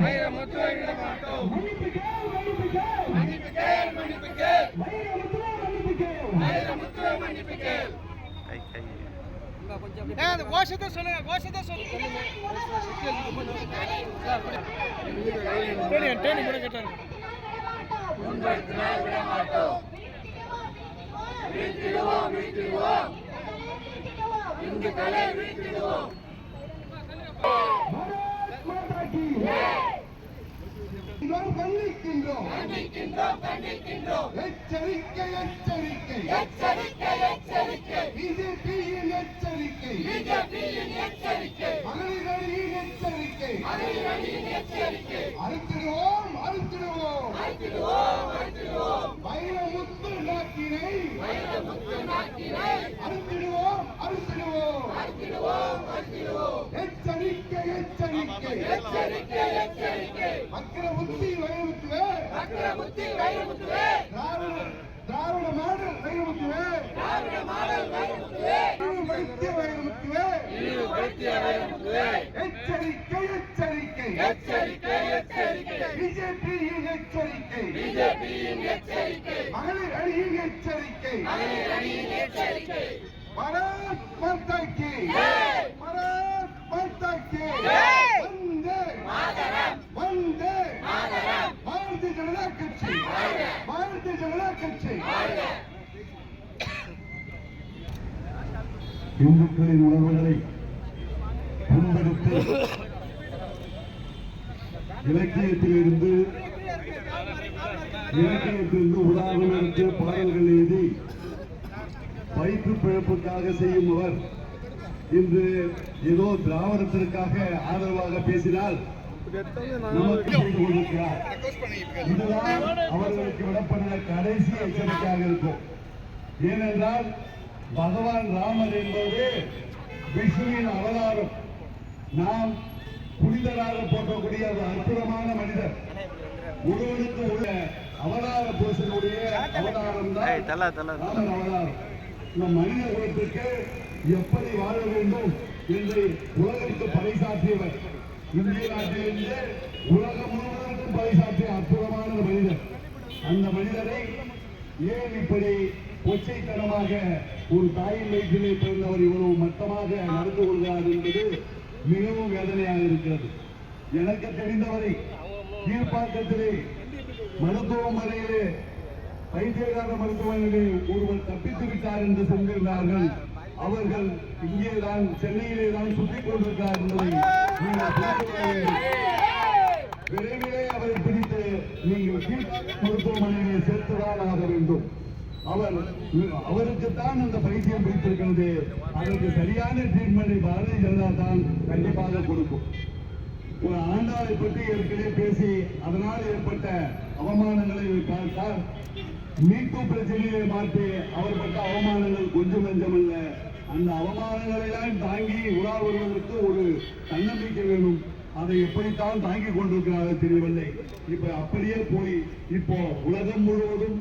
ஆயிரம் முத்துவை விட மாட்டோம் மன்னிப்பு கேள் மன்னிப்பு கேள். ஆயிரம் முத்துவை மன்னிப்பு கேள். கை கை அந்த கோஷத்தை சொல்லுங்க கோஷத்தை சொல்லுங்க டேனி டேனி கூட கேட்டாங்க விட மாட்டோம் இந்துக்களை கண்டிக்கின்றோம். கண்டிக்கின்றோம் எச்சரிக்கை எச்சரிக்கை. எச்சரிக்கை எச்சரிக்கை. பிஜேபியின் எச்சரிக்கை. பிஜேபியின் எச்சரிக்கை. மகளிரணியின் எச்சரிக்கை. மகளிரணியின் எச்சரிக்கை. அறுத்திடுவோம் அறுத்திடுவோம். அழைத்திடுவோம் அழைத்திடுவோம் வைரமுத்து நாக்கினை வைரமுத்து நாட்டினை அறுத்திடுவோம் அறுத்திடுவோம். அழைத்திடுவோம் அழைத்திடுவோம் எச்சரிக்கை எச்சரிக்கை. எச்சரிக்கை எச்சரிக்கை. அக்கிரமுத்தி வைரமுத்துவே திராவிட மாடல் வைரமுத்துவே திராவிட மாடல் வைரமுத்துவே வைத்திய வைரமுத்துவே இழிவுபடுத்திய வைரமுத்துவே எச்சரிக்கை. எச்சரிக்கை எச்சரிக்கை எச்சரிக்கை. பிஜேபியின் எச்சரிக்கை பிஜேபியின் எச்சரிக்கை மகளிர் அணியின் எச்சரிக்கை. மகளிர் அணியின் எச்சரிக்கை பாரத் மாதா இந்துக்களின் உணர்வுகளை முன்பெடுத்து இலக்கியத்திலிருந்து இலக்கியத்திலிருந்து உதாரணம் எடுத்து பாடல்கள் எழுதி வயிற்று பிழப்புக்காக செய்யும் அவர். இன்று ஏதோ திராவிடத்திற்காக ஆதரவாக பேசினால் இதுதான் அவர்களுக்கு விடப்படுகிற கடைசி எச்சரிக்கையாக இருக்கும். ஏனென்றால் பகவான் ராமர் என்பது விஷ்ணுவின் அவதாரம். நாம் புனிதராக போற்றக்கூடிய ஒரு அற்புதமான மனிதர். ஒருவனுக்கு உள்ள அவதார புருஷனுடைய அவதாரம் தான் அவதாரம். இந்த மனித குலத்திற்கு எப்படி வாழ வேண்டும் என்று உலகிற்கு பறைசாற்றியவர். இந்திய நாட்டிலிருந்து உலகம் முழுவதற்கும் பறைசாற்றிய அற்புதமான மனிதர். அந்த மனிதரை ஏன் இப்படி ஒச்சைத்தனமாக ஒரு தாயின் வயிற்றிலே பிறந்தவர் இவ்வளவு மட்டமாக நடந்து கொள்கிறார் என்பது மிகவும் வேதனையாக இருக்கிறது. எனக்கு தெரிந்தவரை கீழ்ப்பாக்கத்திலே மருத்துவமனையிலே வைத்தியகார மருத்துவமனையிலே ஒருவர் தப்பித்து விட்டார் என்று சொல்கிறார்கள் அவர்கள் இங்கேதான் சென்னையிலே தான் சுற்றிக் கொண்டிருக்கிறார் என்பதை விரைவிலே அவரை பிடித்து நீங்கள் கீழ் மருத்துவமனையிலே சேர்த்துதான் ஆக அவர் அவருக்குத்தான் அந்த பைத்தியம் பிடித்திருக்கிறது. அதற்கு சரியான ட்ரீட்மெண்டை பாரதிய ஜனதா தான் கண்டிப்பாக கொடுக்கும். ஒரு ஆண்டாளை பற்றி ஏற்கனவே பேசி அதனால் ஏற்பட்ட அவமானங்களை பார்த்தால் மீட்பு பிரச்சனையை மாற்றி அவர் பட்ட அவமானங்கள் கொஞ்சம் கொஞ்சம் அல்ல. அந்த அவமானங்களை எல்லாம் தாங்கி உலா வருவதற்கு ஒரு தன்னம்பிக்கை வேணும். அதை எப்படித்தான் தாங்கிக் கொண்டிருக்கிறார்கள் தெரியவில்லை. இப்ப அப்படியே போய் இப்போ உலகம் முழுவதும்